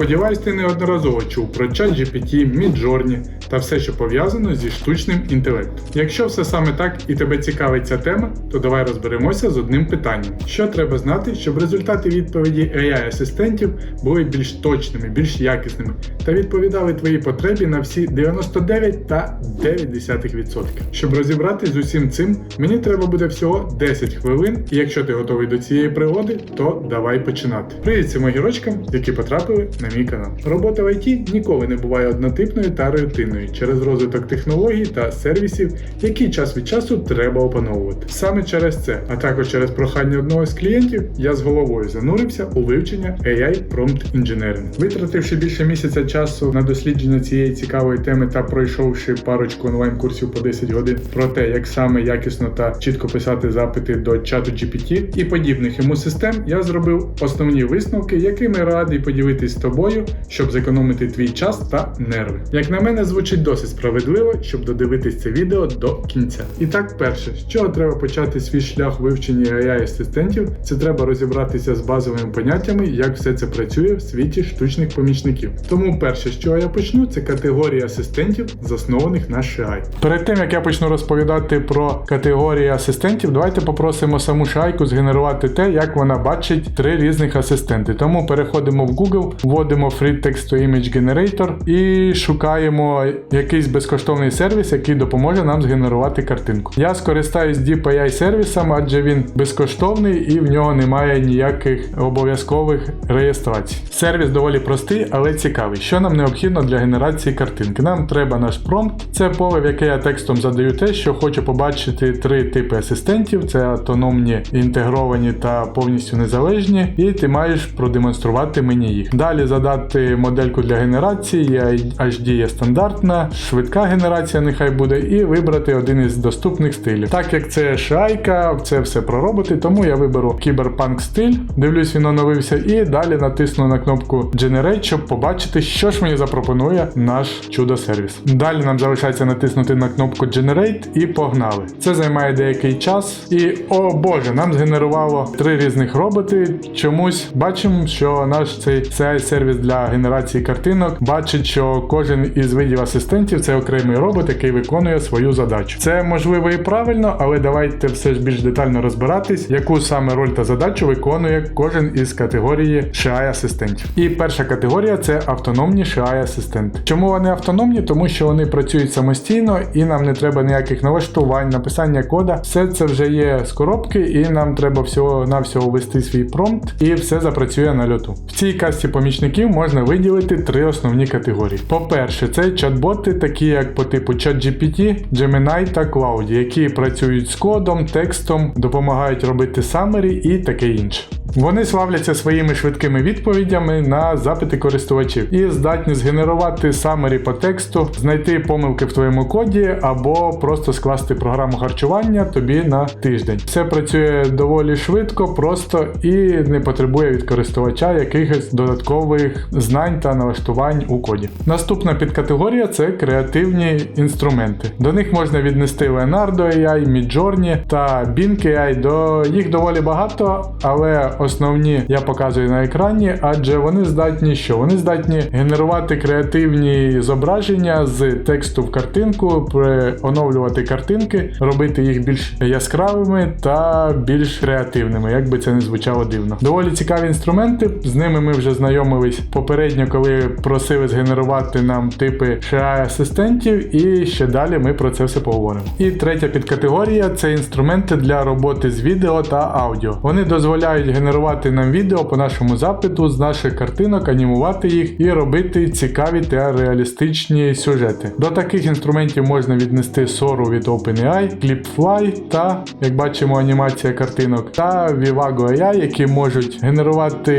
Сподіваюсь, ти неодноразово чув про ChatGPT, Midjourney та все, що пов'язано зі штучним інтелектом. Якщо все саме так і тебе цікавить ця тема, то давай розберемося з одним питанням: що треба знати, щоб результати відповіді AI-асистентів були більш точними, більш якісними та відповідали твоїй потребі на всі 99 та 9%. Щоб розібратись з усім цим, мені треба буде всього 10 хвилин, і якщо ти готовий до цієї пригоди, то давай починати. Привіт всім огірочкам, які потрапили на мій канал. Робота в ІТ ніколи не буває однотипною та рутинною через розвиток технологій та сервісів, які час від часу треба опановувати. Саме через це, а також через прохання одного з клієнтів, я з головою занурився у вивчення AI Prompt Engineering. Витративши більше місяця часу на дослідження цієї цікавої теми та пройшовши парочку онлайн-курсів по 10 годин про те, як саме якісно та чітко писати запити до чату GPT і подібних йому систем, я зробив основні висновки, якими радий поділитись з тобою, щоб зекономити твій час та нерви. Як на мене, звучить досить справедливо, щоб додивитись це відео до кінця. І так, перше, з чого треба почати свій шлях вивчення AI асистентів, це треба розібратися з базовими поняттями, як все це працює в світі штучних помічників. Тому перше, з чого я почну, це категорія асистентів, заснованих на SHI. Перед тим як я почну розповідати про категорії асистентів, давайте попросимо саму шайку згенерувати те, як вона бачить три різних асистенти. Тому переходимо в Google, вводимо Free Text to Image Generator і шукаємо якийсь безкоштовний сервіс, який допоможе нам згенерувати картинку. Я скористаюсь DeepAI сервісом, адже він безкоштовний і в нього немає ніяких обов'язкових реєстрацій. Сервіс доволі простий, але цікавий. Що нам необхідно для генерації картинки? Нам треба наш промпт. Це поле, в яке я текстом задаю те, що хочу побачити три типи асистентів: це автономні, інтегровані та повністю незалежні, і ти маєш продемонструвати мені їх. Далі задати модельку для генерації, HD є стандартна, швидка генерація нехай буде, і вибрати один із доступних стилів. Так як це шайка, це все про роботи, тому я виберу кіберпанк стиль, дивлюсь, він оновився, і далі натисну на кнопку Generate, щоб побачити, що ж мені запропонує наш чудо-сервіс. Далі нам залишається натиснути на кнопку Generate і погнали. Це займає деякий час. І о боже, нам згенерувало три різних роботи. Чомусь бачимо, що наш цей ci сервіс для генерації картинок бачить, що кожен із видів асистентів це окремий робот, який виконує свою задачу. Це можливо і правильно, але давайте все ж більш детально розбиратись, яку саме роль та задачу виконує кожен із категорії shi асистентів. І перша категорія це автономні shi асистенти. Чому вони автономні? Тому що вони працюють самостійно і нам не треба ніяких налаштувань, написання кода. Все це вже є з коробки, і нам треба всього на всього ввести свій промпт, і все запрацює на льоту. В цій касті помічників можна виділити три основні категорії. По-перше, це чат-боти, такі як по типу ChatGPT, Gemini та Cloud, які працюють з кодом, текстом, допомагають робити самері і таке інше. Вони славляться своїми швидкими відповідями на запити користувачів і здатні згенерувати summary по тексту, знайти помилки в твоєму коді або просто скласти програму харчування тобі на тиждень. Все працює доволі швидко, просто і не потребує від користувача якихось додаткових знань та налаштувань у коді. Наступна підкатегорія це креативні інструменти. До них можна віднести Leonardo AI, Midjourney та Bing AI. До їх доволі багато, але основні я показую на екрані, адже вони здатні що? Вони здатні генерувати креативні зображення з тексту в картинку, оновлювати картинки, робити їх більш яскравими та більш креативними, як би це не звучало дивно. Доволі цікаві інструменти. З ними ми вже знайомились попередньо, коли просили згенерувати нам типи shi асистентів, і ще далі ми про це все поговоримо. І третя підкатегорія це інструменти для роботи з відео та аудіо. Вони дозволяють генерувати нам відео по нашому запиту з наших картинок, анімувати їх і робити цікаві та реалістичні сюжети. До таких інструментів можна віднести Soru від OpenAI, Clipfly та, як бачимо, анімація картинок, та Vivago AI, які можуть генерувати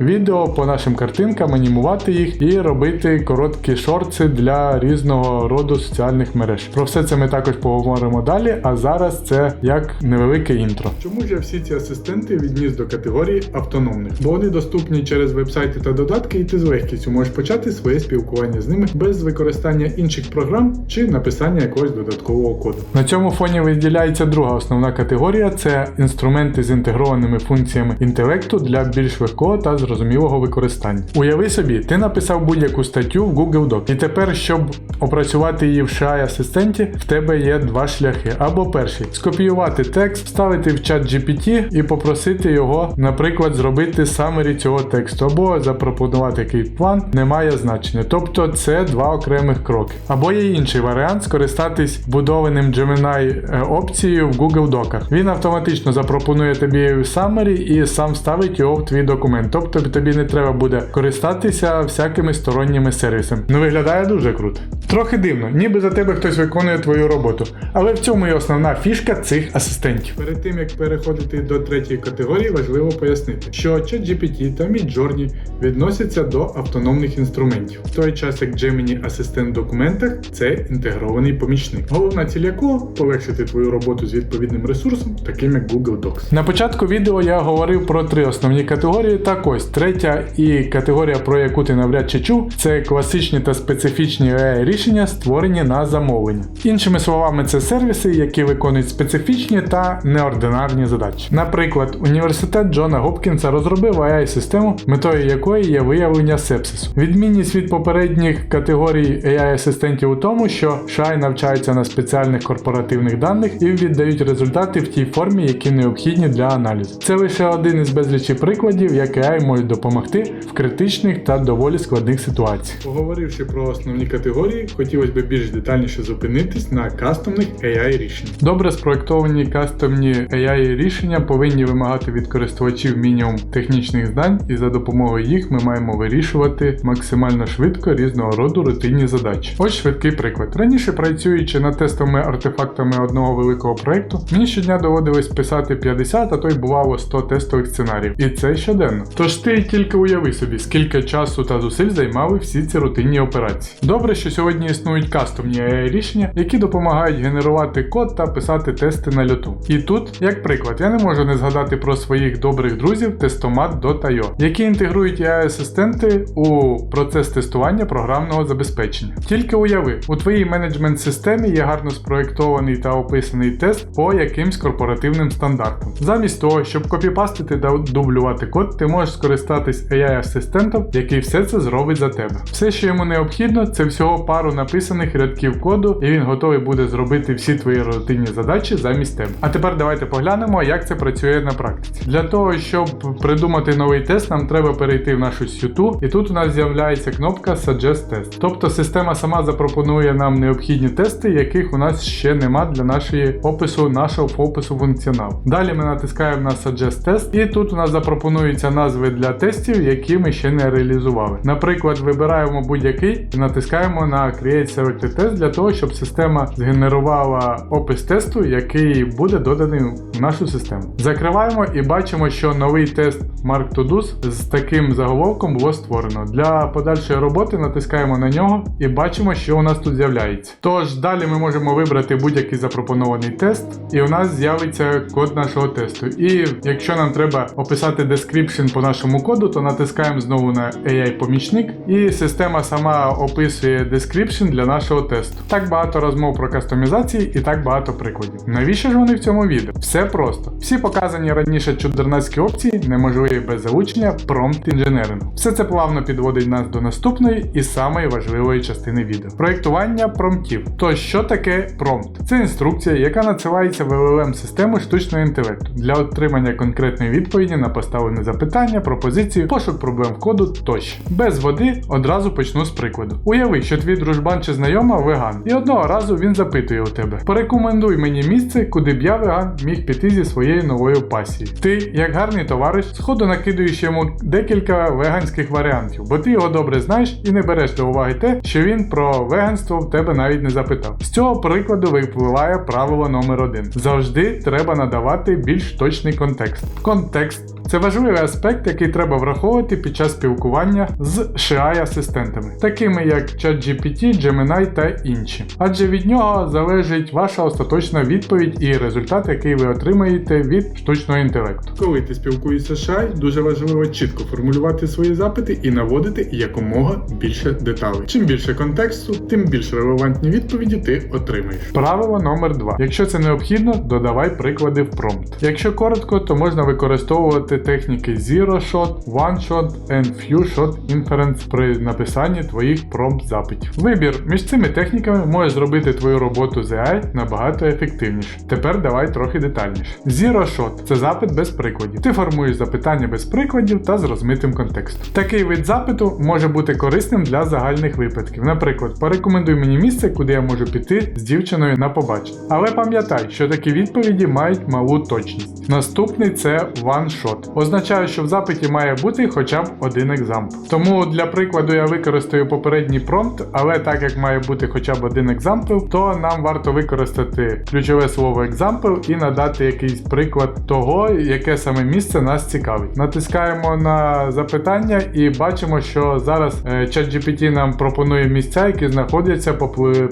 відео по нашим картинкам, анімувати їх і робити короткі шорти для різного роду соціальних мереж. Про все це ми також поговоримо далі, а зараз це як невелике інтро. Чому ж всі ці асистенти відніс до категорії? Категорії автономних, бо вони доступні через вебсайти та додатки, і ти з легкістю можеш почати своє спілкування з ними без використання інших програм чи написання якогось додаткового коду. На цьому фоні виділяється друга основна категорія це інструменти з інтегрованими функціями інтелекту для більш легкого та зрозумілого використання. Уяви собі, ти написав будь-яку статтю в Google Doc, і тепер, щоб опрацювати її в Shy асистенті, в тебе є два шляхи. Або перший скопіювати текст, вставити в чат GPT і попросити його, наприклад, зробити самері цього тексту, або запропонувати який план, не має значення. Тобто це два окремих кроки. Або є інший варіант скористатись будованим Gemini е, опцією в Google Доках. Він автоматично запропонує тобі summary і сам вставить його в твій документ. Тобто тобі не треба буде користатися всякими сторонніми сервісами. Ну виглядає дуже круто. Трохи дивно, ніби за тебе хтось виконує твою роботу. Але в цьому і основна фішка цих асистентів. Перед тим як переходити до третьої категорії, важливо пояснити, що ChatGPT та Midjourney відносяться до автономних інструментів, в той час як Gemini асистент в документах це інтегрований помічник. Головна ціль якого полегшити твою роботу з відповідним ресурсом, таким як Google Docs. На початку відео я говорив про три основні категорії. Так ось третя і категорія, про яку ти навряд чи чув, це класичні та специфічні рішення, створені на замовлення. Іншими словами, це сервіси, які виконують специфічні та неординарні задачі. Наприклад, університет Джона Гопкінса розробив AI-систему, метою якої є виявлення сепсису. Відмінність від попередніх категорій AI-асистентів у тому, що Shai навчаються на спеціальних корпоративних даних і віддають результати в тій формі, які необхідні для аналізу. Це лише один із безлічі прикладів, як AI можуть допомогти в критичних та доволі складних ситуаціях. Поговоривши про основні категорії, хотілося б більш детальніше зупинитись на кастомних AI рішеннях. Добре спроектовані кастомні AI рішення повинні вимагати від користувачів мінімум технічних знань, і за допомогою їх ми маємо вирішувати максимально швидко різного роду рутинні задачі. Ось швидкий приклад. Раніше працюючи над тестовими артефактами одного великого проекту, мені щодня доводилось писати 50, а то й бувало 100 тестових сценаріїв. І це щоденно. Тож ти тільки уяви собі, скільки часу та зусиль займали всі ці рутинні операції. Добре, що сьогодні існують кастомні AI рішення, які допомагають генерувати код та писати тести на льоту. І тут, як приклад, я не можу не згадати про своїх добрих друзів Testomat.io, які інтегрують AI-асистенти у процес тестування програмного забезпечення. Тільки уяви, у твоїй менеджмент системі є гарно спроєктований та описаний тест по якимсь корпоративним стандартам. Замість того, щоб копіпастити та дублювати код, ти можеш скористатись AI-асистентом, який все це зробить за тебе. Все, що йому необхідно, це всього пару написаних рядків коду, і він готовий буде зробити всі твої рутинні задачі замість тебе. А тепер давайте поглянемо, як це працює на практиці. Для того, щоб придумати новий тест, нам треба перейти в нашу сюту, і тут у нас з'являється кнопка Suggest Test. Тобто система сама запропонує нам необхідні тести, яких у нас ще нема для нашої опису, нашого опису функціоналу. Далі ми натискаємо на Suggest Test, і тут у нас запропонуються назви для тестів, які ми ще не реалізували. Наприклад, вибираємо будь-який і натискаємо на Create Selected Test для того, щоб система згенерувала опис тесту, який буде доданий в нашу систему. Закриваємо і бачимо, що новий тест Mark to з таким заголовком було створено. Для подальшої роботи натискаємо на нього і бачимо, що у нас тут з'являється. Тож далі ми можемо вибрати будь-який запропонований тест, і у нас з'явиться код нашого тесту. І якщо нам треба описати description по нашому коду, то натискаємо знову на AI-помічник, і система сама описує description для нашого тесту. Так багато розмов про кастомізації і так багато прикладів. Навіщо ж вони в цьому відео? Все просто. Всі показані раніше чудернацькі опції неможливі без залучення промпт інженерингу. Все це плавно підводить нас до наступної і самої важливої частини відео. Проєктування промптів. То що таке промпт? Це інструкція, яка надсилається в LLM систему штучного інтелекту для отримання конкретної відповіді на поставлене запитання, пропозицію, пошук проблем коду тощо. Без води одразу почну з прикладу. Уяви, що твій дружбан чи знайома веган, і одного разу він запитує у тебе: порекомендуй мені місце, куди б я веган міг піти зі своєю новою пасією. Ти, як гарний товариш, сходу накидуєш йому декілька веганських варіантів, бо ти його добре знаєш і не береш до уваги те, що він про веганство в тебе навіть не запитав. З цього прикладу випливає правило номер один: завжди треба надавати більш точний контекст. Контекст Це важливий аспект, який треба враховувати під час спілкування з AI-асистентами, такими як ChatGPT, Gemini та інші. Адже від нього залежить ваша остаточна відповідь і результат, який ви отримаєте від штучного інтелекту. Коли ти спілкуєшся з AI, дуже важливо чітко формулювати свої запити і наводити якомога більше деталей. Чим більше контексту, тим більш релевантні відповіді ти отримаєш. Правило номер 2. Якщо це необхідно, додавай приклади в промпт. Якщо коротко, то можна використовувати техніки Zero Shot, One Shot and Few Shot Inference при написанні твоїх промпт запитів. Вибір між цими техніками може зробити твою роботу з AI набагато ефективніше. Тепер давай трохи детальніше. Zero Shot це запит без прикладів. Ти формуєш запитання без прикладів та з розмитим контекстом. Такий вид запиту може бути корисним для загальних випадків. Наприклад, порекомендуй мені місце, куди я можу піти з дівчиною на побачення. Але пам'ятай, що такі відповіді мають малу точність. Наступний це one shot. Означає, що в запиті має бути хоча б один екзампл. Тому для прикладу я використаю попередній промпт, але так як має бути хоча б один екзампл, то нам варто використати ключове слово екзампл і надати якийсь приклад того, яке саме місце нас цікавить. Натискаємо на запитання і бачимо, що зараз е, ChatGPT нам пропонує місця, які знаходяться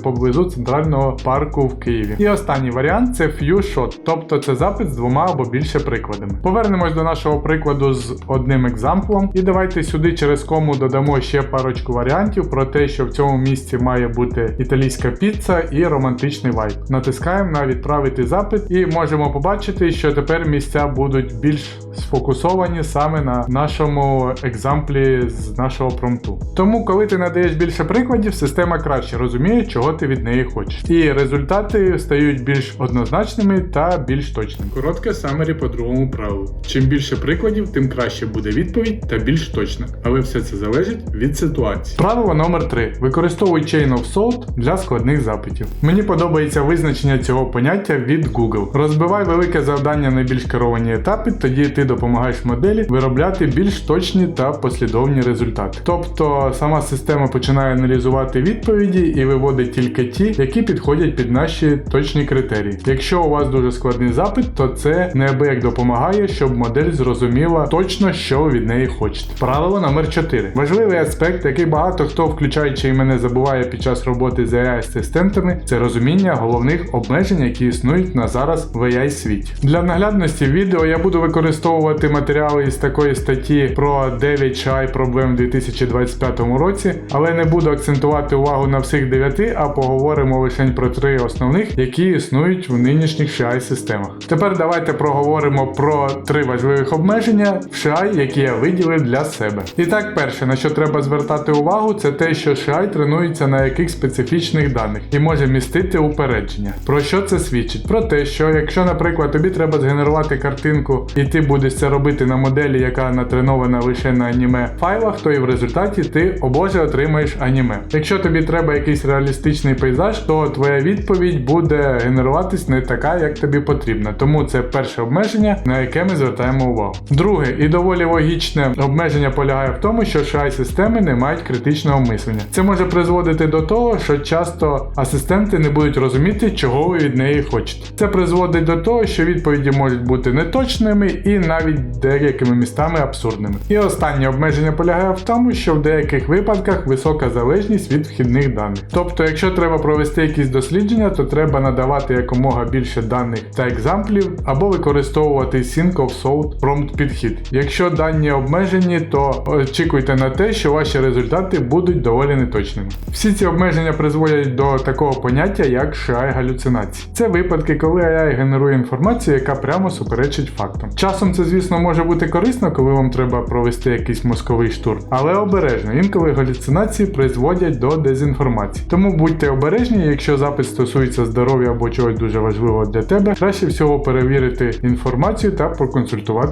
поблизу центрального парку в Києві. І останній варіант це few shot, тобто це запит з двома або більше прикладами. Повернемось до нашого прикладу з одним екзамплом, і давайте сюди через кому додамо ще парочку варіантів про те, що в цьому місці має бути італійська піца і романтичний вайб. Натискаємо на відправити запит і можемо побачити, що тепер місця будуть більш сфокусовані саме на нашому екзамплі з нашого промпту. Тому, коли ти надаєш більше прикладів, система краще розуміє, чого ти від неї хочеш. І результати стають більш однозначними та більш точними. Коротке самері по другому правилу. Чим більше прикладів, тим краще буде відповідь та більш точна. Але все це залежить від ситуації. Правило номер 3. Використовуй Chain of Salt для складних запитів. Мені подобається визначення цього поняття від Google. Розбивай велике завдання на більш керовані етапи, тоді ти допомагаєш моделі виробляти більш точні та послідовні результати. Тобто сама система починає аналізувати відповіді і виводить тільки ті, які підходять під наші точні критерії. Якщо у вас дуже складний запит, то це неабияк допомагає, щоб модель зрозуміла точно, що ви від неї хочете. Правило номер 4. Важливий аспект, який багато хто, включаючи і мене, забуває під час роботи з AI-асистентами, це розуміння головних обмежень, які існують на зараз в AI світі. Для наглядності відео я буду використовувати матеріали із такої статті про 9 AI проблем у 2025 році, але не буду акцентувати увагу на всіх 9, а поговоримо лише про три основних, які існують в нинішніх AI системах. Тепер давайте проговоримо про три важливих обмеження в AI, які я виділив для себе. І так, перше, на що треба звертати увагу, це те, що AI тренується на яких специфічних даних і може містити упередження. Про що це свідчить? Про те, що якщо, наприклад, тобі треба згенерувати картинку, і ти будеш це робити на моделі, яка натренована лише на аніме файлах, то і в результаті ти обоже отримаєш аніме. Якщо тобі треба якийсь реалістичний пейзаж, то твоя відповідь буде генеруватись не така, як тобі потрібно. Тому це перше обмеження, на яке ми звертаємо увагу. Друге і доволі логічне обмеження полягає в тому, що shi системи не мають критичного мислення. Це може призводити до того, що часто асистенти не будуть розуміти, чого ви від неї хочете. Це призводить до того, що відповіді можуть бути неточними і навіть деякими містами абсурдними. І останнє обмеження полягає в тому, що в деяких випадках висока залежність від вхідних даних. Тобто, якщо треба провести якісь дослідження, то треба надавати якомога більше даних та екзамплів, або використовувати Sync of Salt prompt підхід. Якщо дані обмежені, то очікуйте на те, що ваші результати будуть доволі неточними. Всі ці обмеження призводять до такого поняття, як shi галюцинації. Це випадки, коли AI генерує інформацію, яка прямо суперечить фактам. Часом це, звісно, може бути корисно, коли вам треба провести якийсь мозковий штурм, але обережно, інколи галюцинації призводять до дезінформації. Тому будьте обережні, якщо запит стосується здоров'я або чогось дуже важливого для тебе, краще всього перевірити інформацію та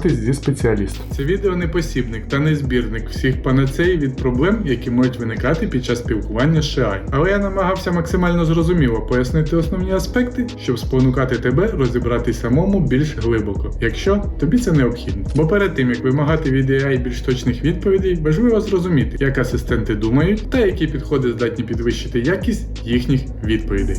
проконсультуватись зі спеціалістом. Це відео не посібник та не збірник всіх панацей від проблем, які можуть виникати під час спілкування з AI. Але я намагався максимально зрозуміло пояснити основні аспекти, щоб спонукати тебе розібратись самому більш глибоко, якщо тобі це необхідно. Бо перед тим як вимагати від AI більш точних відповідей, важливо зрозуміти, як асистенти думають та які підходи здатні підвищити якість їхніх відповідей.